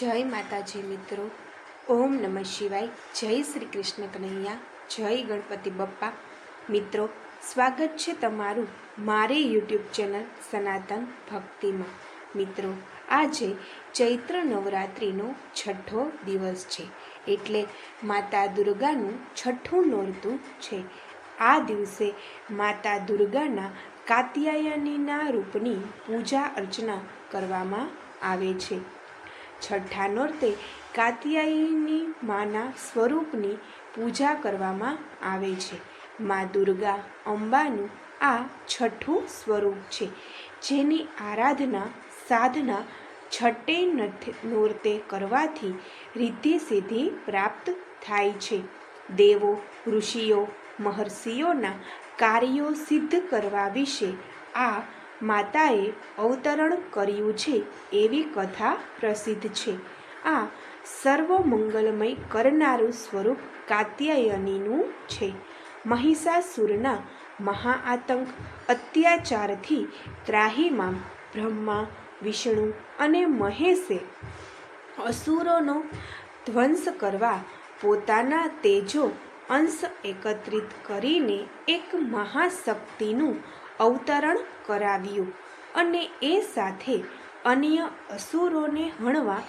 જય માતાજી મિત્રો. ઓમ નમઃ શિવાય. જય શ્રી કૃષ્ણ કનૈયા. જય ગણપતિ બપ્પા. મિત્રો, સ્વાગત છે તમારું મારી યુટ્યુબ ચેનલ સનાતન ભક્તિમાં. મિત્રો, આજે ચૈત્ર નવરાત્રિનો છઠ્ઠો દિવસ છે. એટલે માતા દુર્ગાનું છઠ્ઠું નોરતું છે. આ દિવસે માતા દુર્ગાના કાત્યાયનીના રૂપની પૂજા અર્ચના કરવામાં આવે છે. છઠ્ઠા નોરતે કાત્યાયની માના સ્વરૂપની પૂજા કરવામાં આવે છે. મા દુર્ગા અંબાનું આ છઠ્ઠું સ્વરૂપ છે. જેની આરાધના સાધના છઠ્ઠે નોરતે કરવાથી રિદ્ધિ સિદ્ધિ પ્રાપ્ત થાય છે. દેવો, ઋષિઓ, મહર્ષિઓના કાર્યો સિદ્ધ કરવા વિશે આ માતાએ અવતરણ કર્યું છે એવી કથા પ્રસિદ્ધ છે. આ સર્વ મંગલમય કરનારું સ્વરૂપ કાત્યાયનીનું છે. મહિષાસુરના મહાઆતંક અત્યાચારથી ત્રાહીમાં બ્રહ્મા, વિષ્ણુ અને મહેશે અસુરોનો ધ્વંસ કરવા પોતાના તેજો અંશ એકત્રિત કરીને એક મહાશક્તિનું અવતરણ કરાવ્યું અને એ સાથે અન્ય અસુરોને હણવા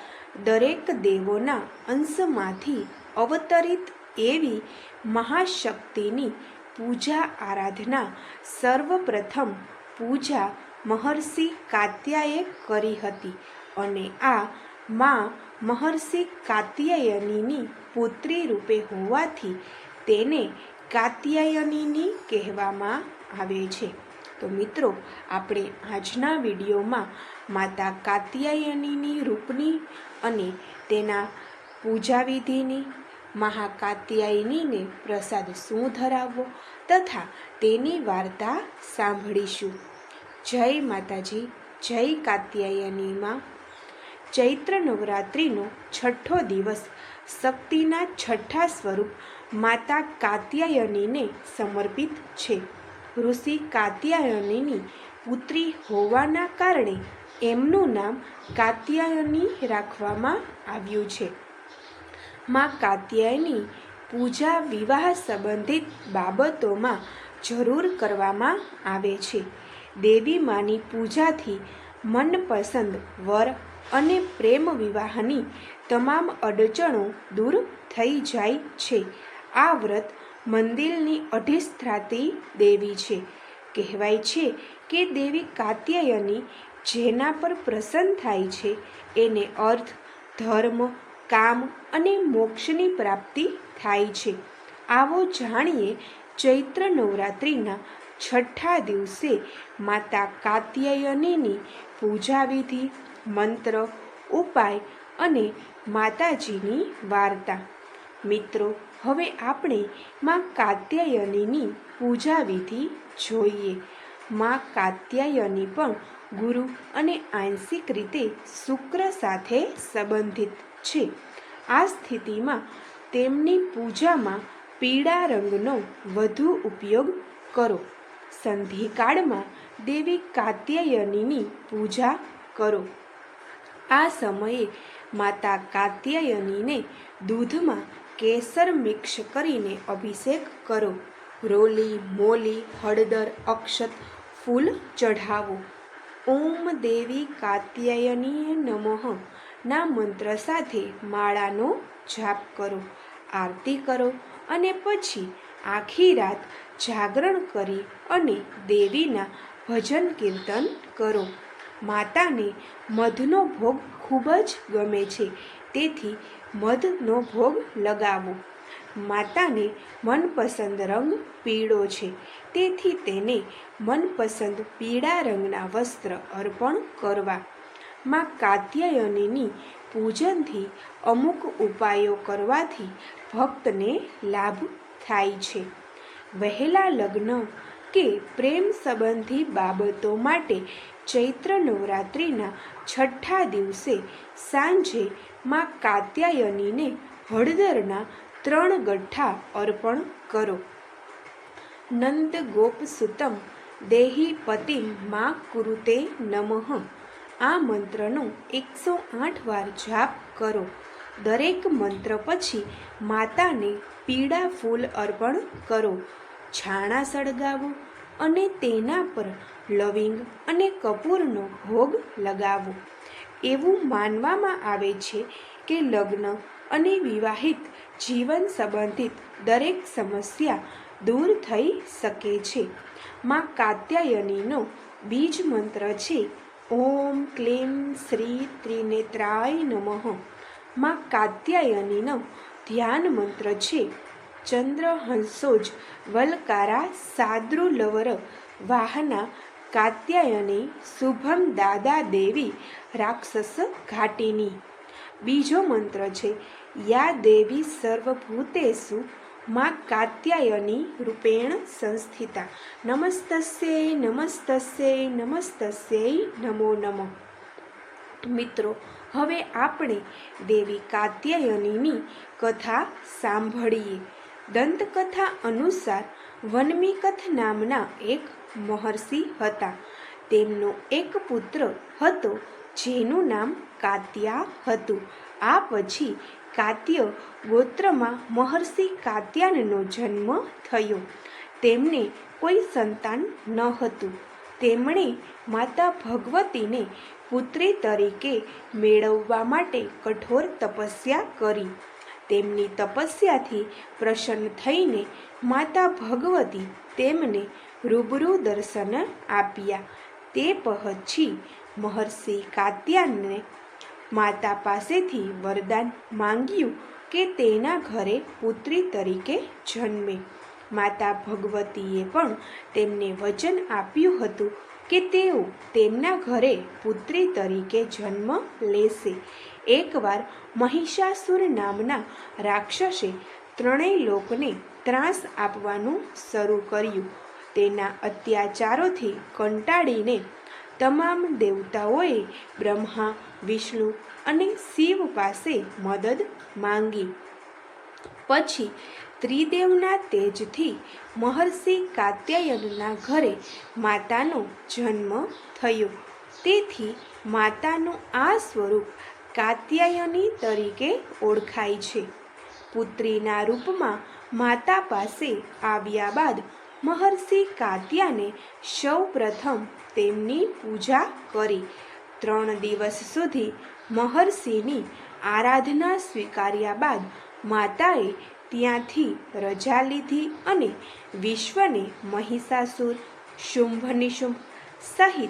દરેક દેવોના અંશમાંથી અવતરિત એવી મહાશક્તિની પૂજા આરાધના સર્વપ્રથમ પૂજા મહર્ષિ કાત્યાએ કરી હતી અને આ માં મહર્ષિ કાત્યાયનીની પુત્રી રૂપે હોવાથી તેને કાત્યાયનીની કહેવામાં આવે છે. તો મિત્રો, આપણે આજના વિડીયોમાં માતા કાત્યાયનીની રૂપની અને તેના પૂજા વિધિની મહાકાત્યાયનીને પ્રસાદ શું ધરાવવો તથા તેની વાર્તા સાંભળીશું. જય માતાજી, જય કાત્યાયનીમાં. ચૈત્ર નવરાત્રિનો છઠ્ઠો દિવસ શક્તિના છઠ્ઠા સ્વરૂપ માતા કાત્યાયનીને સમર્પિત છે. ઋષિ કાત્યાયનીની પુત્રી હોવાના કારણે એમનું નામ કાત્યાયની રાખવામાં આવ્યું છે. માં કાત્યાયની પૂજા વિવાહ સંબંધિત બાબતોમાં જરૂર કરવામાં આવે છે. દેવી માની પૂજાથી મનપસંદ વર અને પ્રેમ વિવાહની તમામ અડચણો દૂર થઈ જાય છે. આ વ્રત મંદિરની અધિષ્ઠાતી દેવી છે. કહેવાય છે કે દેવી કાત્યાયની જેના પર પ્રસન્ન થાય છે, એને અર્થ, ધર્મ, કામ અને મોક્ષની પ્રાપ્તિ થાય છે. આવો જાણીએ ચૈત્ર નવરાત્રિના છઠ્ઠા દિવસે માતા કાત્યાયનીની પૂજા વિધિ મંત્ર, ઉપાય અને માતાજીની વાર્તા. મિત્રો હવે આપણે માં કાત્યાયનીની પૂજા વિધિ જોઈએ. માં કાત્યાયની પણ ગુરુ અને આંશિક રીતે શુક્ર સાથે સંબંધિત છે. આ સ્થિતિમાં તેમની પૂજામાં પીળા રંગનો વધુ ઉપયોગ કરો. સંધિકાળમાં દેવી કાત્યાયનીની પૂજા કરો. આ સમયે માતા કાત્યાયનીને દૂધમાં કેસર મિક્સ કરીને અભિષેક કરો. રોલી, મોલી, હળદર, અક્ષત, ફૂલ ચઢાવો. ઓમ દેવી કાત્યાયનીય નમઃ. ના મંત્ર સાથે માળાનો જાપ કરો, આરતી કરો અને પછી આખી રાત જાગરણ કરી અને દેવીના ભજન કીર્તન કરો. માતાને મધનો ભોગ ખૂબ જ ગમે છે, તેથી મધનો ભોગ લગાવો. માતાને મનપસંદ રંગ પીળો છે, તેથી તેને મનપસંદ પીળા રંગના વસ્ત્ર અર્પણ કરવા. માં કાત્યાયનીની પૂજનથી અમુક ઉપાયો કરવાથી ભક્તને લાભ થાય છે. વહેલા લગ્ન કે પ્રેમ સંબંધી બાબતો માટે ચૈત્ર નવરાત્રિના છઠ્ઠા દિવસે સાંજે માં કાત્યાયનીને હળદરના ત્રણ ગઠ્ઠા અર્પણ કરો. નંદ ગોપ સુતમ દેહી પતિમ મા કુરુતે નમઃ. આ મંત્રનો એકસો આઠ વાર જાપ કરો. દરેક મંત્ર પછી માતાને પીળા ફૂલ અર્પણ કરો. છાણા સળગાવો અને તેના પર લવિંગ અને કપૂરનો ભોગ લગાવો. એવું માનવામાં આવે છે કે લગ્ન અને વિવાહિત જીવન સંબંધિત દરેક સમસ્યા દૂર થઈ શકે છે. માં કાત્યાયનીનો બીજ મંત્ર છે, ઓમ ક્લીમ શ્રી ત્રિનેત્રાય નમઃ માં કાત્યાયનીનો ધ્યાન મંત્ર છે ચંદ્ર હંસોજ વલકારા સાદ્રુલવર વાહના, કાત્યાયની, શુભમ દાદા દેવી, રાક્ષસ ઘાટીની. બીજો મંત્ર છે, યા દેવી સર્વભૂતેષુ, માં કાત્યાયની રૂપેણ સંસ્થિતા. નમસ્તસ્યૈ નમસ્તસ્યૈ નમસ્તસ્યૈ, નમો નમઃ. મિત્રો, હવે આપણે દેવી કાત્યાયનીની કથા સાંભળીએ. દંતકથા અનુસાર વનમિકથ નામના એક મહર્ષિ હતા. તેમનો એક પુત્ર હતો જેનું નામ કાત્યા હતું. આ પછી કાત્ય ગોત્રમાં મહર્ષિ કાત્યાનનો જન્મ થયો. તેમને કોઈ સંતાન ન હતું. તેમણે માતા ભગવતીને પુત્રી તરીકે મેળવવા માટે કઠોર તપસ્યા કરી. તેમની તપસ્યાથી પ્રસન્ન થઈને માતા ભગવતી તેમને રૂબરૂ દર્શન આપ્યા. તે પછી મહર્ષિ કાત્યાને માતા પાસેથી વરદાન માંગ્યું કે તેના ઘરે પુત્રી તરીકે જન્મે. માતા ભગવતીએ પણ તેમને વચન આપ્યું હતું કે તેઓ તેમના ઘરે પુત્રી તરીકે જન્મ લેશે. એકવાર મહિષાસુર નામના રાક્ષસે ત્રણેય લોકને ત્રાસ આપવાનું શરૂ કર્યું. તેના અત્યાચારોથી કંટાળીને તમામ દેવતાઓએ બ્રહ્મા, વિષ્ણુ અને શિવ પાસે મદદ માંગી. પછી ત્રિદેવના તેજથી મહર્ષિ કાત્યાયનના ઘરે માતાનો જન્મ થયો. તેથી માતાનું આ સ્વરૂપ કાત્યાયની તરીકે ઓળખાય છે. પુત્રીના રૂપમાં માતા પાસે આવ્યા બાદ મહર્ષિ કાત્યાને સૌ પ્રથમ તેમની પૂજા કરી. ત્રણ દિવસ સુધી મહર્ષિની આરાધના સ્વીકાર્યા બાદ માતાએ ત્યાંથી રજા લીધી અને વિશ્વને મહિષાસુર શુંભ નિશુંભ સહિત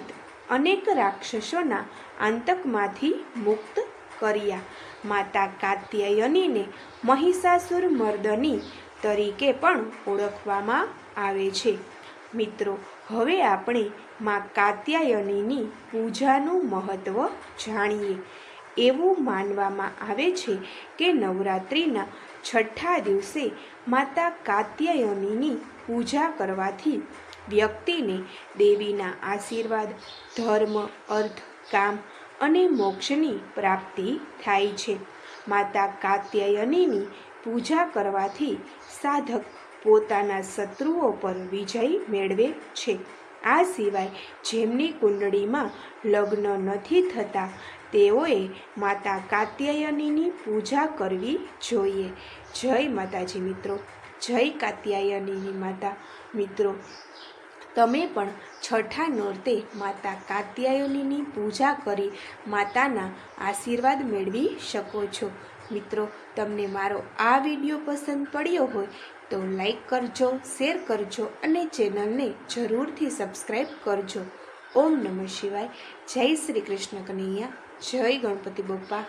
અનેક રાક્ષસોના આંતકમાંથી મુક્ત કર્યા. માતા કાત્યાયનીને મહિષાસુર મર્દની તરીકે પણ ઓળખવામાં આવે છે. મિત્રો, હવે આપણે મા કાત્યાયનીની પૂજાનું મહત્ત્વ જાણીએ. એવું માનવામાં આવે છે કે નવરાત્રિના છઠ્ઠા દિવસે માતા કાત્યાયનીની પૂજા કરવાથી વ્યક્તિને દેવીના આશીર્વાદ, ધર્મ, અર્થ, કામ અને મોક્ષની પ્રાપ્તિ થાય છે. માતા કાત્યાયનીની પૂજા કરવાથી સાધક પોતાના શત્રુઓ પર વિજય મેળવે છે. આ સિવાય જેમની કુંડળીમાં લગ્ન નથી થતા તેઓએ માતા કાત્યાયનીની પૂજા કરવી જોઈએ. જય માતાજી મિત્રો. જય કાત્યાયનીની માતા. મિત્રો, તમે પણ છઠ્ઠા નોરતે માતા કાત્યાયનીની પૂજા કરી માતાના આશીર્વાદ મેળવી શકો છો. મિત્રો, તમને મારો આ વીડિયો પસંદ પડ્યો હોય તો લાઈક કરજો, શેર કરજો અને ચેનલને જરૂરથી સબસ્ક્રાઈબ કરજો. ઓમ નમઃ શિવાય. જય શ્રી કૃષ્ણ કનૈયા. જય ગણપતિ બપ્પા